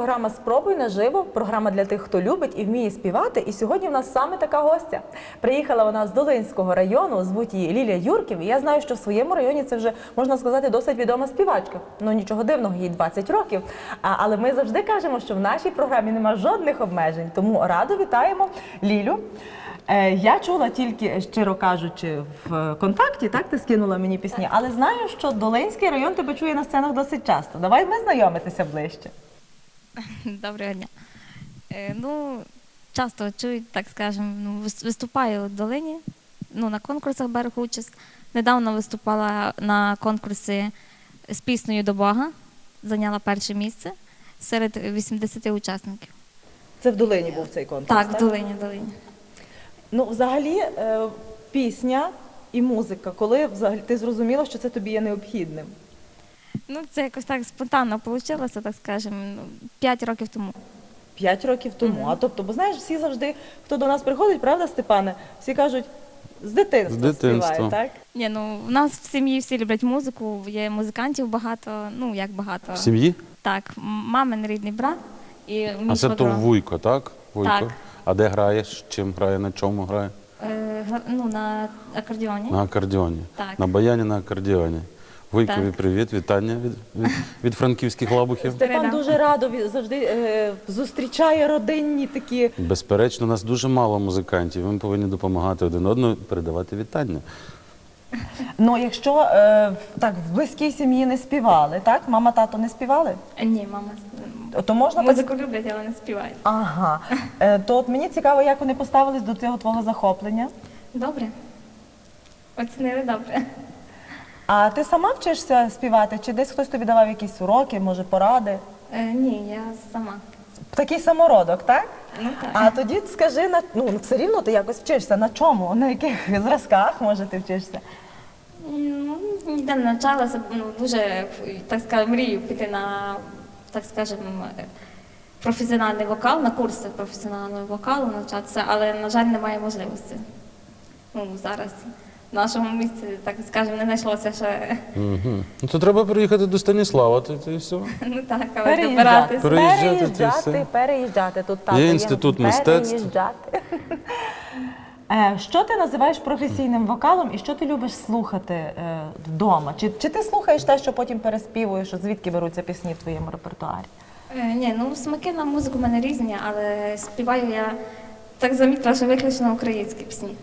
Програма Спробуй наживо. Програма для тих, хто любить і вміє співати. І сьогодні в нас саме така гостя. Приїхала вона з Долинського району. Звуть її Лілія Юрків. І я знаю, що в своєму районі це вже можна сказати досить відома співачка. Ну нічого дивного, їй 20 років. А, але ми завжди кажемо, що в нашій програмі нема жодних обмежень. Тому радо вітаємо Лілю. Е, Я чула тільки, щиро кажучи, в контакті, так ти скинула мені пісні, але знаю, що Долинський район тебе чує на сценах досить часто. Давай ми знайомитися ближче. Доброго дня. Е, ну, часто чують, так скажемо, ну, виступаю в долині, ну, на конкурсах беру участь. Недавно виступала на конкурсі з піснею до Бога, зайняла перше місце серед 80 учасників. Це в Долині був цей конкурс. Так, в долині, в долині. Ну, взагалі, е, пісня і музика, коли взагалі ти зрозуміла, що це тобі є необхідним. Ну, це якось так спонтанно вийшло, так скажемо, ну, 5 років тому. П'ять років тому. А тобто, бо знаєш, всі завжди, хто до нас приходить, правда, Степане? Всі кажуть, з дитинства, З дитинства. співає, так? Ні, ну, в нас в сім'ї всі люблять музику, є музикантів багато, ну, як багато. В сім'ї? Так, м- мамин рідний брат і мій А це то швагро. вуйко, так? Вуйко. Так. А де граєш? Чим грає? На чому грає? Е, гра- ну, на акордіоні. На акордіоні. Так. На баяні на акордіоні. Вуйкові Так. привіт, вітання від, від, від франківських лабухів. Степан дуже радо завжди е, зустрічає родинні такі. Безперечно, нас дуже мало музикантів. Ми повинні допомагати один одному, передавати вітання. Ну, якщо е, так в близькій сім'ї не співали, так? Мама, тато не співали? Е, Ні, мама То можна так люблять, але не співають. Ага. Е, То от мені цікаво, як вони поставились до цього твого захоплення. Добре. Оцінили добре. А ти сама вчишся співати? Чи десь хтось тобі давав якісь уроки, може поради? Е, ні, я сама. Такий самородок, так? Ну так. А тоді скажи на ну все рівно ти якось вчишся. На чому? На яких зразках може ти вчишся? Ну, ніде не навчалася, ну, дуже, так скажемо, мрію піти на, так скажемо, професіональний вокал, на курси професіонального вокалу навчатися, але, на жаль, немає можливості. Ну, зараз в нашому місці, так скажемо, не знайшлося ще. Угу. Ну то треба приїхати до Станіслава, то, то і все. Ну так, але Переїжджати, добиратися. Переїжджати, переїжджати, все. переїжджати. Тут тато Є інститут мистецтв. Переїжджати. Е, Що ти називаєш професійним вокалом і що ти любиш слухати е, вдома? Чи, чи ти слухаєш те, що потім переспівуєш, от звідки беруться пісні в твоєму репертуарі? Е, Ні, ну смаки на музику в мене різні, але співаю я так замітила, що виключно українські пісні.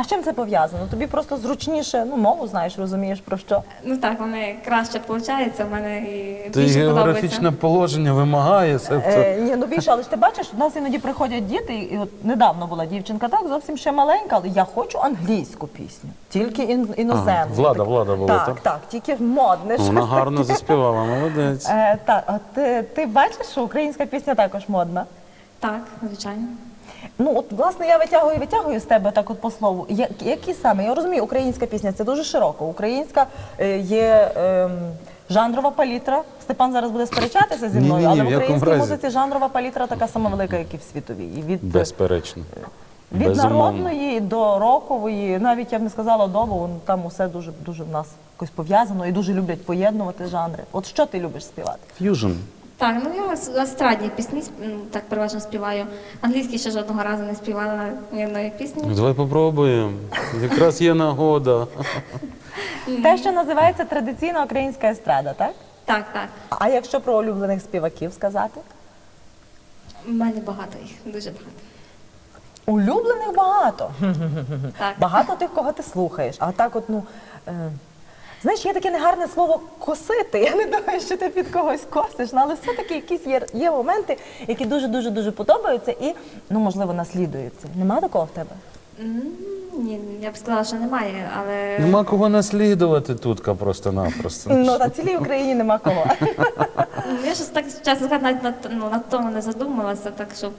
А з чим це пов'язано? Тобі просто зручніше, ну мову знаєш, розумієш про що. Ну так, вони краще виходить, в мене і більше географічне подобається. положення вимагає. Це. Е, ні, ну більше, але ж ти бачиш, у нас іноді приходять діти, і от недавно була дівчинка, так зовсім ще маленька, але я хочу англійську пісню, тільки ін, іноземну. Ага, Влада, Так, Влада була, так, так? так, тільки модне. Ну, Вона гарно таке. заспівала, молодець. Е, так, а ти, ти бачиш, що українська пісня також модна? Так, звичайно. Ну, от, власне, я витягую, витягую з тебе так от по слову. Я- які саме? Я розумію, українська пісня це дуже широко. Українська е, є ем, жанрова палітра. Степан зараз буде сперечатися зі мною, ні, ні, але в в якому українській разі. музиці жанрова палітра така сама велика, як і в світовій. І від, Безперечно. від Безумовно. народної до рокової, навіть я б не сказала до, бо там усе дуже, дуже в нас якось пов'язано і дуже люблять поєднувати жанри. От що ти любиш співати? Ф'южн. Так, ну я естрадні пісні так переважно співаю. Англійські ще жодного разу не співала ні одної пісні. Ну, Давай попробуємо. Якраз є нагода. Те, що називається традиційна українська естрада, так? Так, так. А якщо про улюблених співаків сказати? У мене багато їх, дуже багато. Улюблених багато. Так. Багато тих, кого ти слухаєш. А так, от, ну. Е, знаєш, є таке негарне слово косити. Я не думаю, що ти під когось косиш, ну, але все-таки якісь є, є моменти, які дуже-дуже дуже подобаються і, ну, можливо, наслідуються. Нема такого в тебе? Ні, я б сказала, що немає, але Нема кого наслідувати тутка просто-напросто. Ну, на цілій Україні нема кого. Ну, я щось так чесно сказати, навіть над, ну, тому не задумувалася, так щоб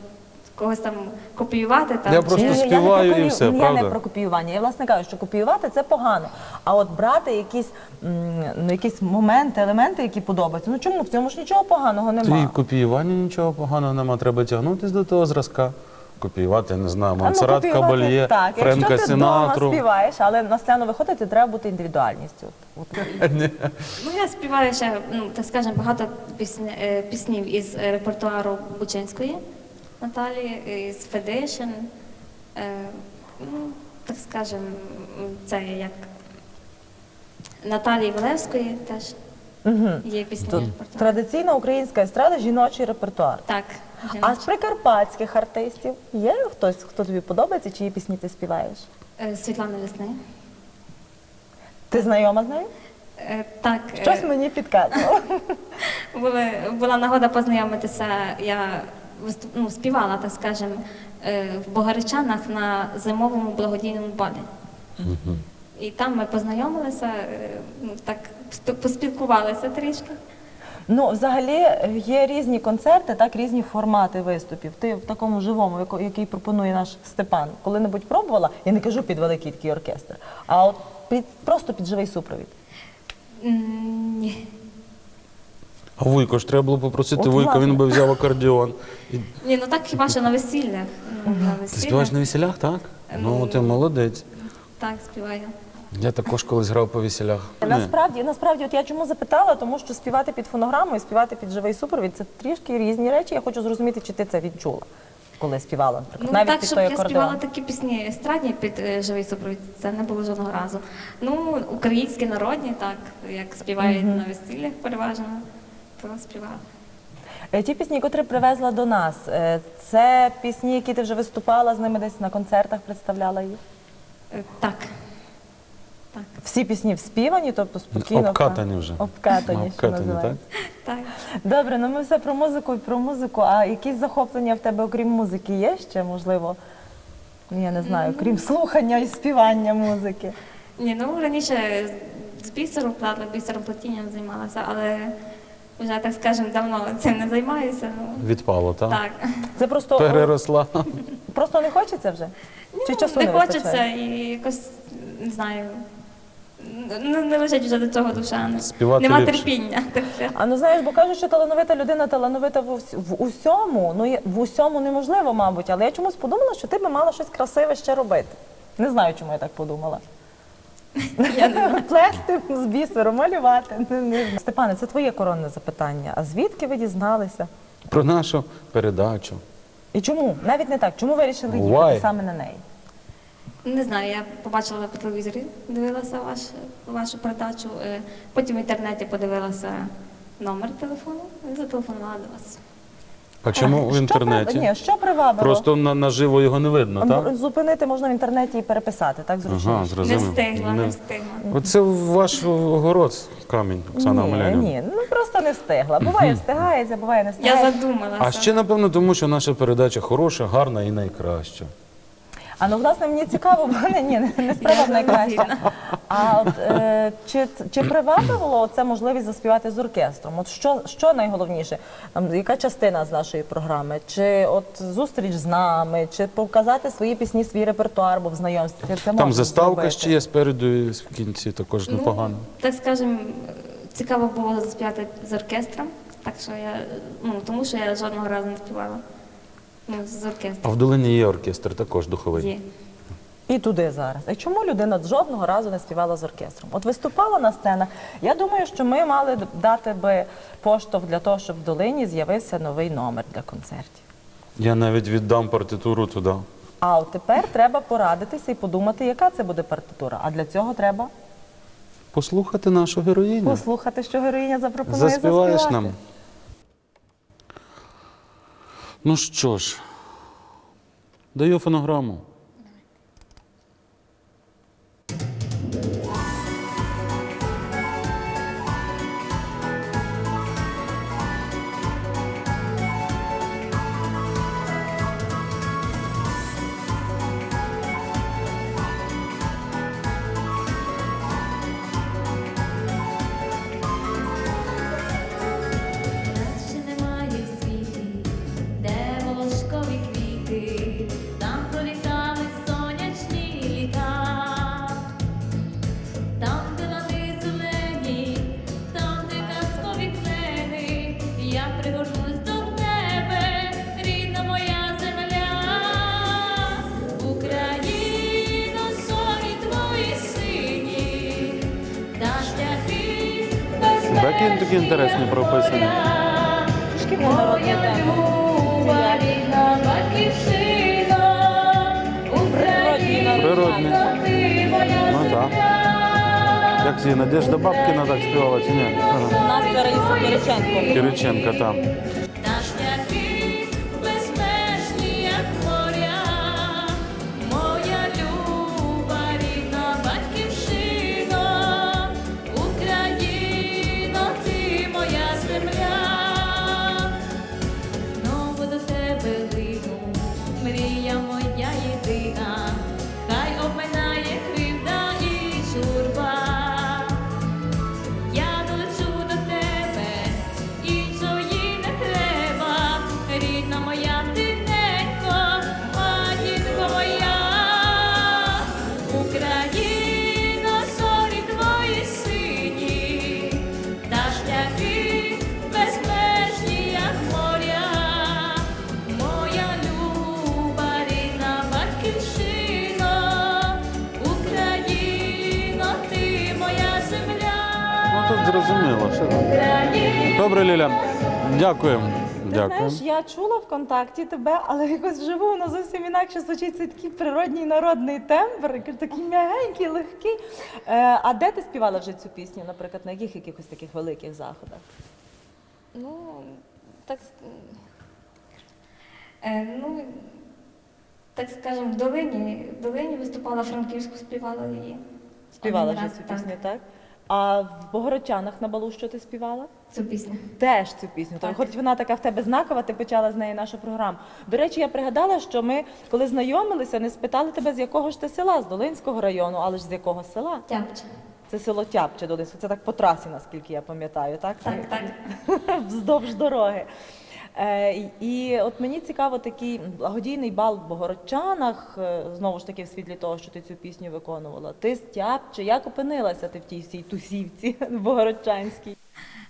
когось там копіювати. Там, Я просто ні, співаю я не про і все, Я не про копіювання. Я власне кажу, що копіювати це погано. А от брати якісь, м, ну, якісь моменти, елементи, які подобаються. Ну чому в цьому ж нічого поганого Ти немає. копіювання нічого поганого нема, треба тягнутися до того зразка. копіювати, я не знаю, ну, Монсеррат Кабальє, так, Френка якщо ти вдома Сінатру. співаєш, але на сцену виходити, треба бути індивідуальністю. От, от. Ну, я співаю ще, ну, так скажемо, багато пісні, е, піснів із репертуару Бучинської Наталі, із Федишин. Е, ну, так скажемо, це як Наталії Валевської теж Мгм. є пісні То репертуару. Традиційна українська естрада, жіночий репертуар. Так, А з прикарпатських артистів є хтось, хто тобі подобається, чиї пісні ти співаєш? Е, Світлана Весни. Ти знайома з нею? Е, Так, Щось мені підказувало. була нагода познайомитися. Я ну, співала, так скажемо, е, в Богаричанах на зимовому благодійному балі. І там ми познайомилися, е, ну, так поспілкувалися трішки. Ну, взагалі є різні концерти, так різні формати виступів. Ти в такому живому, який пропонує наш Степан, коли-небудь пробувала, я не кажу під великий такий оркестр, а от під просто під живий супровід. М, Ні. А Вуйко ж треба було попросити От, Вуйка, власне. він би взяв акордіон. І Ні, ну так хіба що на весіллях. Ну, на Ти весіллях. співаєш на весілях, так? Ну, Ну, ти молодець. Так, співаю. Я також колись грав по весілях. Ні. Насправді, насправді, от я чому запитала, тому що співати під фонограму і співати під живий супровід це трішки різні речі. Я хочу зрозуміти, чи ти це відчула, коли співала, наприклад, Ну навіть так, під щоб той я співала акордеон. такі пісні естрадні під е, живий супровід, це не було жодного разу. Ну, українські народні, так, як співають на весіллях переважно, то співала. Е, Ті пісні, котрі привезла до нас, е, це пісні, які ти вже виступала з ними десь на концертах, представляла їх. Е, Так. Так. Всі пісні вспівані, тобто спокійно. Обкатані вже. Обкатані, що називається. Так. Добре, ну ми все про музику і про музику. А якісь захоплення в тебе, окрім музики, є ще, можливо? Ну, Я не знаю, крім слухання і співання музики. Ні, ну раніше з бісером платила, бісером платінням займалася, але вже так скажемо, давно цим не займаюся. Ну, Відпало, так? так. Це просто, Переросла. просто не хочеться вже? Чи часу Ну, не, не, хочеться вистачає? і якось не знаю. Не, не лежить вже до цього душа. не- Співати Нема ліпше. терпіння. Так що. А ну знаєш, бо кажуть, що талановита людина талановита в, ус- в усьому. Ну є- в усьому неможливо, мабуть, але я чомусь подумала, що ти би мала щось красиве ще робити. Не знаю, чому я так подумала. Плести з бісеру, малювати. Не- не знаю. Степане, це твоє коронне запитання. А звідки ви дізналися? Про нашу передачу. І чому? Навіть не так. Чому вирішили їхати Why? саме на неї? Не знаю, я побачила по телевізорі, дивилася ваш, вашу передачу. е, Потім в інтернеті подивилася номер телефону і зателефонувала до вас. А чому в Що інтернеті? Ні, що привабило? Просто на, наживо його не видно, так? Зупинити можна в інтернеті і переписати, так зручно? Ага, Не зрозумів. встигла, Не- не встигла. Оце ваш огород камінь, Оксана ні, Омелянівна. ні, ну просто не встигла. Буває встигається, буває не Я встигається. задумалася. А ще, напевно, тому що наша передача хороша, гарна і найкраща. А ну власне мені цікаво, бо не, ні, не- не справа найкраща. А от е, чи, чи привабливало це можливість заспівати з оркестром? От що, що найголовніше? Там, яка частина з нашої програми? Чи от зустріч з нами, чи показати свої пісні, свій репертуар, бо в знайомстві це Там можна заставка зробити. ще є спереду і в кінці також непогано. Ну, так скажемо, цікаво було заспівати з оркестром, так що я, ну, тому що я жодного разу не співала. Ну, з А в долині є оркестр також духовий. Є. І туди зараз. А чому людина жодного разу не співала з оркестром? От виступала на сценах. Я думаю, що ми мали дати би поштовх для того, щоб в долині з'явився новий номер для концертів. Я навіть віддам партитуру туди. А от тепер треба порадитися і подумати, яка це буде партитура. А для цього треба Послухати нашу героїню. послухати, що героїня запропонує Заспіваєш заспівати. нам. Ну що ж, даю фонограму. Такі інтересні прописані. Це? Рідна батьківщина, Україна, Природні. Ну так. Як ці Надежда Бабкіна так співала чи ні? У нас це Раїса Кириченко. Кириченко, там. Добре, Ліля. Дякуємо. Дякую. знаєш, я чула ВКонтакті тебе, але якось вживу воно зовсім інакше звучить. Це такий природній народний тембр, такий м'ягенький, легкий. Е, а де ти співала вже цю пісню, наприклад, на яких якихось таких великих заходах? Ну, так, с- е, ну, так скажемо, в долині, в долині виступала Франківську, співала її. Співала Один вже раз, цю так. пісню, так? А в Богородчанах на балу що ти співала? Цю пісню. Теж цю пісню. Так. Хоч вона така в тебе знакова, ти почала з неї нашу програму. До речі, я пригадала, що ми, коли знайомилися, не спитали тебе, з якого ж ти села, з Долинського району, але ж з якого села? Тяпче. Це село Тяпче Долинське. Це так по трасі, наскільки я пам'ятаю, так? Так, так. Вздовж дороги. Е, і- от мені цікаво такий благодійний бал в Богородчанах, е, знову ж таки, в світлі того, що ти цю пісню виконувала. Ти з Тяпче, як опинилася ти в тій всій тусівці Богородчанській?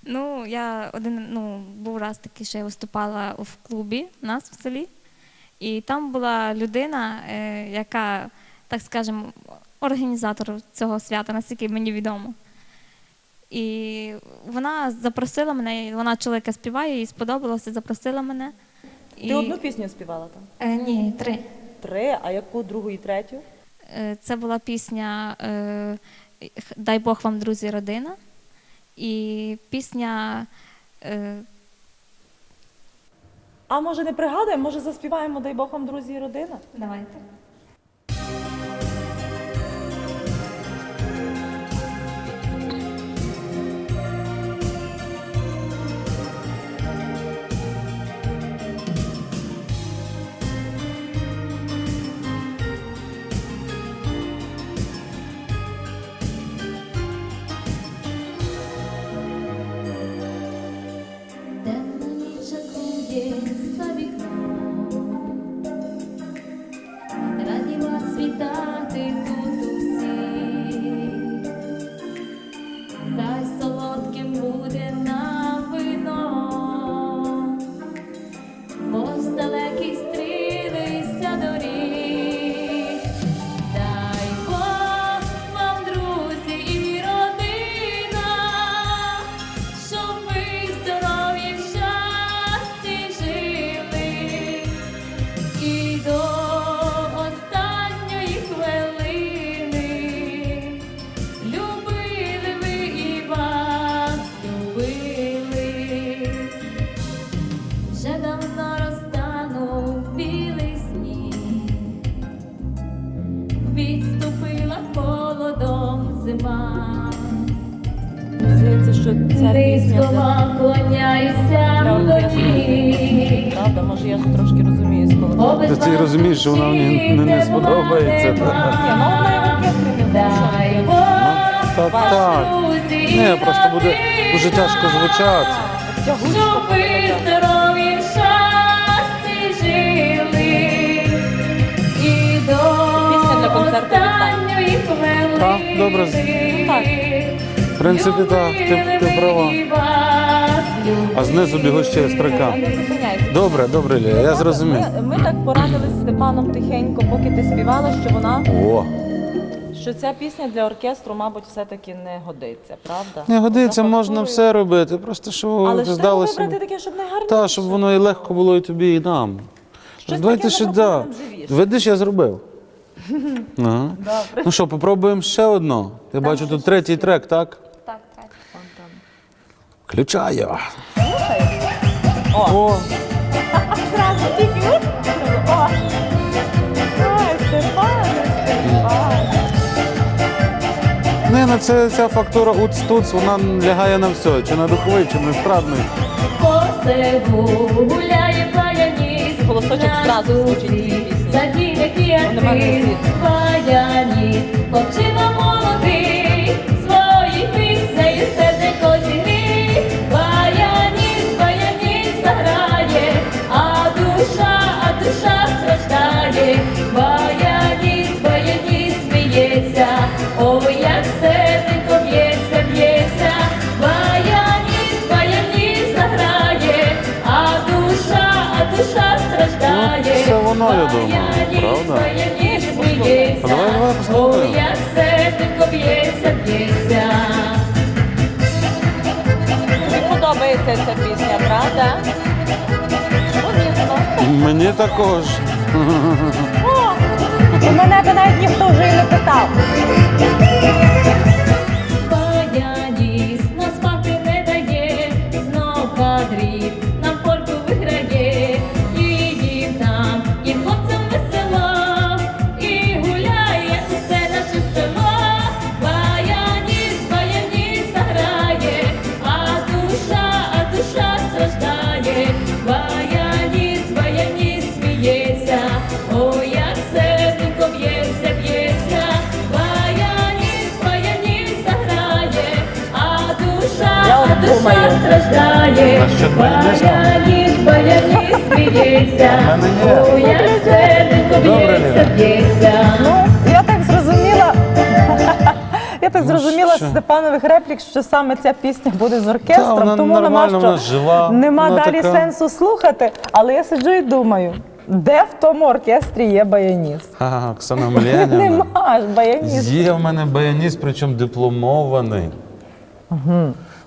Ну, я один ну, був раз такий, що я виступала в клубі у нас в селі. І там була людина, е, яка, так скажемо, організатор цього свята, наскільки мені відомо. І вона запросила мене, вона чоловіка співає, їй сподобалося, запросила мене. Ти одну пісню співала там? Е, ні, три. Три, а яку другу і третю? Е, Це була пісня е, Дай Бог вам, друзі, родина. І пісня е, А може не пригадуємо, може заспіваємо, дай Бог вам, друзі і родина? Давайте. see трошки розумію з коло. Та ти розумієш, що вона мені не, не сподобається. Ні, ну вона і в оркестрі не Дай може. Бог, Та так. Ні, просто буде дуже тяжко звучати. Щоб ви здорові в щасті жили. І до Пісня для концерту останньої хвилини. Так, добре. Так. В принципі, так, ти, ти права. А знизу бігу ще. Не зупиняйся. Добре, добре, Лія, я зрозумів. Ми, ми так порадились з Степаном тихенько, поки ти співала, що вона О, що ця пісня для оркестру, мабуть, все-таки не годиться, правда? Не годиться, За можна фактурою. все робити. Просто що Але ж треба здалося. вибрати таке, щоб найгарніше. Та, щоб воно і легко було і тобі, і нам. Щось Давайте таке ще да. запропонуємо живіше. Видиш, я зробив. Ага. Добре. Ну що, попробуємо ще одну. Я бачу, тут третій трек, так. Включаю. О. О, Зразу тільки. О. Ой, Степане, Степане. не, ну це ця фактура уц-туц, вона лягає на все, чи на духовий, чи на естрадний. По селу гуляє баяніст, Голосочок зразу звучить в цій пісні. Задіяки нема не артист, звідти. баяніст, хлопчина молодий, я думаю, правда? А давай, давай послухаємо. Мені подобається ця пісня, правда? Мені також. О, у мене навіть ніхто вже і не питав. Насчет баяністу? Баяніст, баяніст сміється, як серденько б'ється, б'ється. Ну, я так зрозуміла. Я так Ну, зрозуміла з Степанових реплік, що саме ця пісня буде з Та, оркестром, вона тому нема нормальна, що жива, нема вона далі така. сенсу слухати. Але я сиджу і думаю, де в тому оркестрі є баяніст? А, Оксана Омельянівна. Нема ж баяніст. Є в мене баяніст, причому дипломований.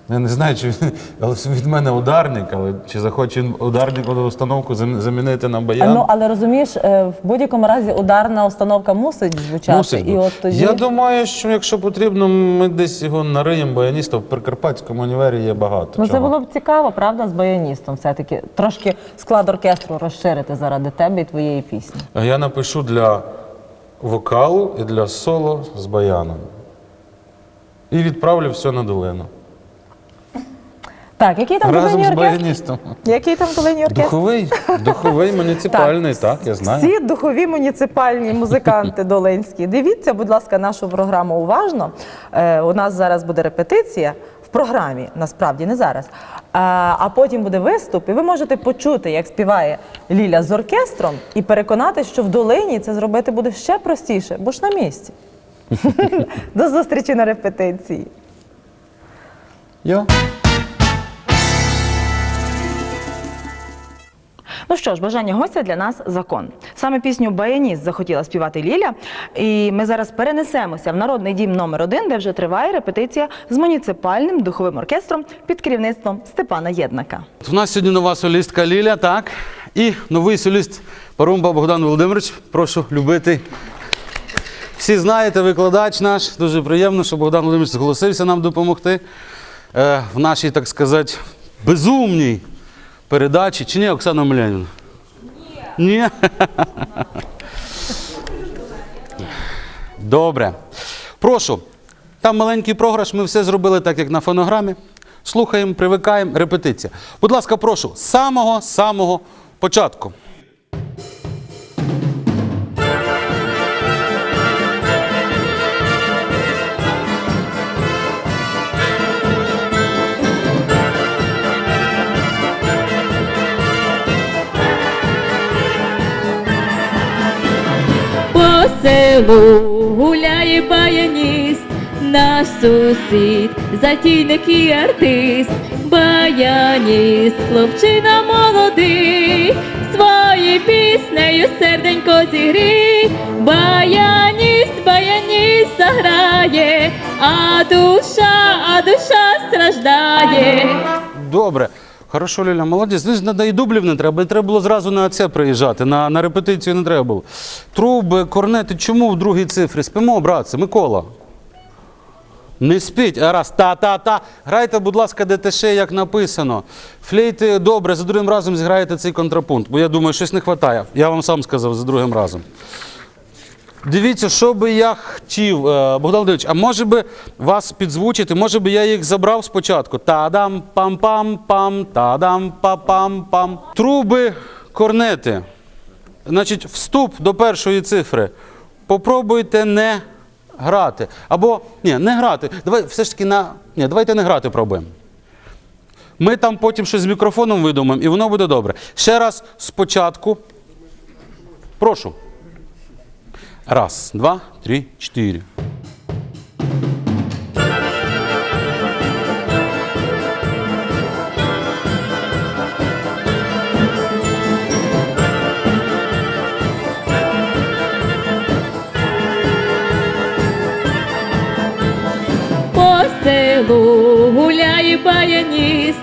Я не знаю, чи але від мене ударник, але чи захоче він ударникову установку зам- замінити на баян. Ну але розумієш, е, в будь-якому разі ударна установка мусить звучати. Мусить і бути. от тоді Я думаю, що якщо потрібно, ми десь його нариємо баяніста. В Прикарпатському універі є багато. ну це чого. було б цікаво, правда, з баяністом. Все-таки трошки склад оркестру розширити заради тебе і твоєї пісні. А я напишу для вокалу і для соло з баяном. І відправлю все на долину. Так, який там Разом з оркестр? баяністом. Який там долинний оркестр? Духовий, духовий муніципальний, так, я знаю. Всі духові муніципальні музиканти долинські. Дивіться, будь ласка, нашу програму уважно. Е, у нас зараз буде репетиція в програмі, насправді не зараз. А, а потім буде виступ, і ви можете почути, як співає Ліля з оркестром, і переконатися, що в долині це зробити буде ще простіше, бо ж на місці. До зустрічі на репетиції. Йо. Ну що ж, бажання гостя для нас закон. Саме пісню Баяніст захотіла співати Ліля. І ми зараз перенесемося в народний дім номер 1 де вже триває репетиція з муніципальним духовим оркестром під керівництвом Степана Єднака. У нас сьогодні нова солістка Ліля, так. І новий соліст Парумба Богдан Володимирович. Прошу любити. Всі знаєте, викладач наш. Дуже приємно, що Богдан Володимирович зголосився нам допомогти е, в нашій, так сказати, безумній передачі. Чи ні, Оксана Омелянівна? Ні. Ні? Добре. Прошу. Там маленький програш, ми все зробили так, як на фонограмі. Слухаємо, привикаємо, репетиція. Будь ласка, прошу, з самого-самого початку. Селу гуляє баяніст, наш сусід, затійник і артист, баяніст, хлопчина молодий, свої піснею серденько зігрій, баяніст, баяніст заграє, а душа, а душа страждає. Добре. Хорошо, Ліля, молодець. Знаєш, надо і дублів не треба. Треба було зразу на це приїжджати. На, на репетицію не треба було. Труби, корнети, чому в другій цифрі? Спимо, братце, Микола. Не спіть, а раз, та-та-та. Грайте, будь ласка, ДТШ, як написано. Флейти добре, за другим разом зіграєте цей контрапункт, бо я думаю, щось не вистачає. Я вам сам сказав за другим разом. Дивіться, що би я хотів, е, Богдан Володимирович, а може би вас підзвучити, може би я їх забрав спочатку. Та-дам, пам-пам-пам, та-дам, па-пам-пам. Труби, корнети. Значить, вступ до першої цифри. Попробуйте не грати. Або ні, не грати. Давай все ж таки на. Ні, давайте не грати пробуємо. Ми там потім щось з мікрофоном видумаємо, і воно буде добре. Ще раз спочатку. Прошу. Раз, два, три, четыре. По гуляє баяніст,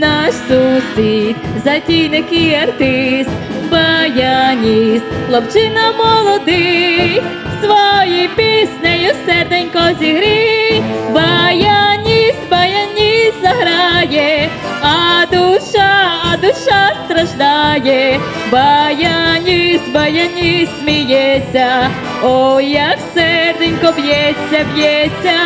наш сусід, затійник і артист, баяніст, хлопчина молодий, свої піснею серденько зігрій, баяніст, баяніст заграє, а душа, а душа страждає, баяніст, баяніст сміється, ой, як серденько б'ється, б'ється,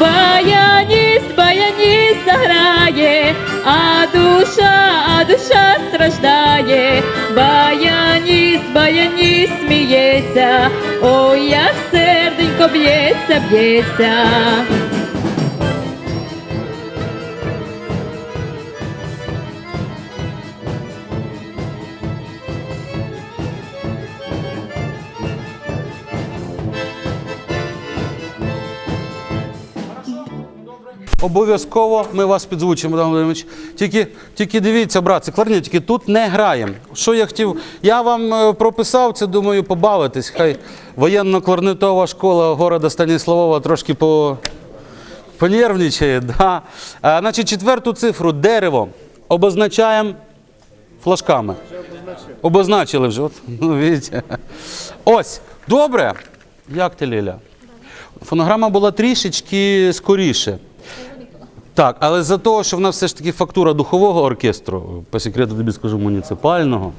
баяніст, баяніст заграє, а душа, а душа страждає, баяніст сміється, ой, як серденько б'ється, б'ється. Обов'язково ми вас підзвучимо, Богдан Володимирович. Тільки, тільки дивіться, брат, це кларнетики, тут не граємо. Що я хотів? Я вам е, прописав це, думаю, побавитись. Хай воєнно-кларнетова школа города Станіславова трошки по, понервничає. Да. А, значить, четверту цифру дерево обозначаємо флажками. Обозначили вже. От, ну, бачите. Ось, добре. Як ти, Ліля? Фонограма була трішечки скоріше. Так, але за того, що в нас все ж таки фактура духового оркестру, по секрету тобі скажу, муніципального.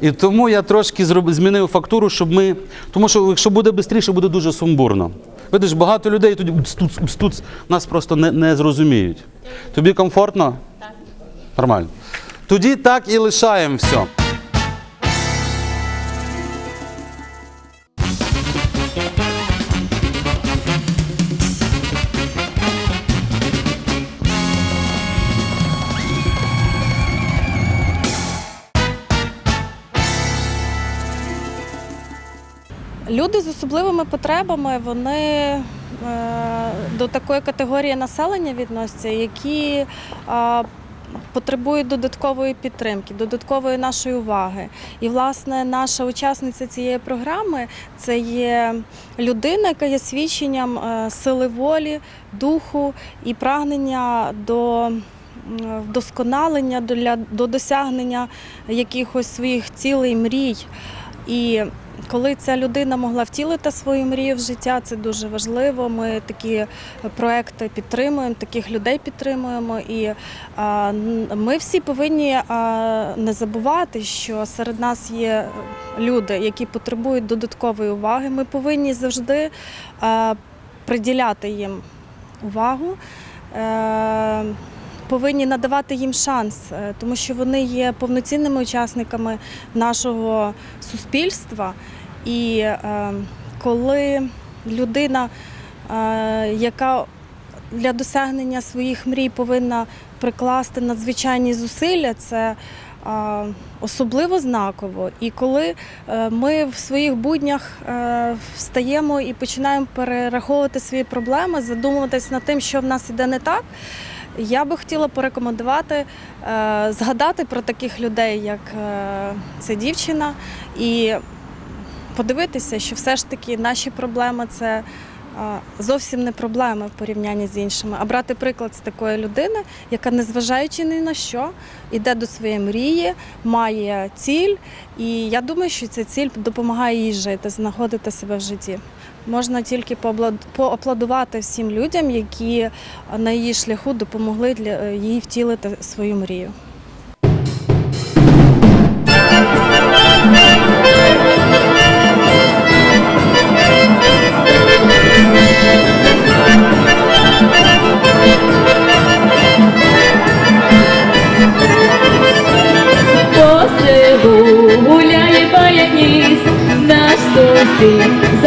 І тому я трошки зроб... змінив фактуру, щоб ми. Тому що якщо буде швидше, буде дуже сумбурно. Видиш, багато людей тоді стуц, нас просто не, не зрозуміють. Тобі комфортно? Так. Нормально. Тоді так і лишаємо все. Люди з особливими потребами вони е, до такої категорії населення відносяться, які потребують додаткової підтримки, додаткової нашої уваги. І, власне, наша учасниця цієї програми це є людина, яка є свідченням е, сили волі, духу і прагнення до вдосконалення, до досягнення якихось своїх цілей, мрій. І коли ця людина могла втілити свою мрію в життя, це дуже важливо. Ми такі проекти підтримуємо, таких людей підтримуємо. І ми всі повинні не забувати, що серед нас є люди, які потребують додаткової уваги. Ми повинні завжди приділяти їм увагу. Повинні надавати їм шанс, е, тому що вони є повноцінними учасниками нашого суспільства. І е, коли людина, е, яка для досягнення своїх мрій повинна прикласти надзвичайні зусилля, це особливо знаково. І коли ми в своїх буднях встаємо і починаємо перераховувати свої проблеми, задумуватись над тим, що в нас іде не так. Я би хотіла порекомендувати е, згадати про таких людей, як е, ця дівчина, і подивитися, що все ж таки наші проблеми це зовсім не проблеми в порівнянні з іншими, а брати приклад з такої людини, яка, незважаючи ні на що, йде до своєї мрії, має ціль, і я думаю, що ця ціль допомагає їй жити, знаходити себе в житті. Можна тільки поаплод- поаплодувати всім людям, які на її шляху допомогли для е, їй втілити свою мрію. По селу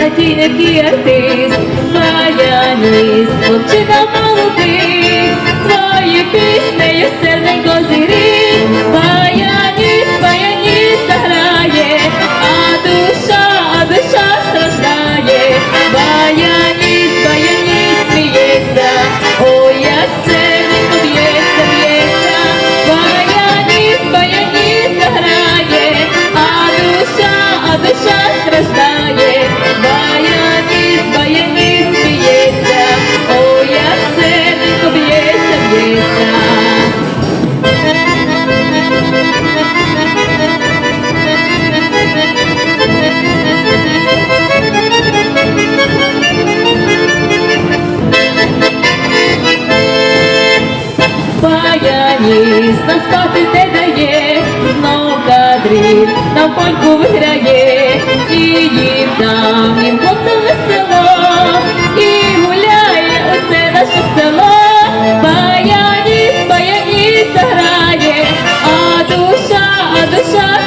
затійник і артист, баяніст, хлопчина молодий, свою піснею серденько зігрів, Нам не дає, знов кадріль на польку виграє, і їм там, їм хлопцям весело, і гуляє усе наше село. баяніс, баяні, заграє, а душа, а душа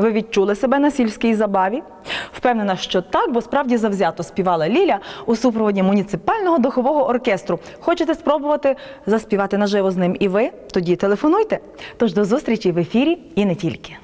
ви відчули себе на сільській забаві? Впевнена, що так, бо справді завзято співала Ліля у супроводі муніципального духового оркестру. Хочете спробувати заспівати наживо з ним і ви? Тоді телефонуйте. Тож до зустрічі в ефірі і не тільки.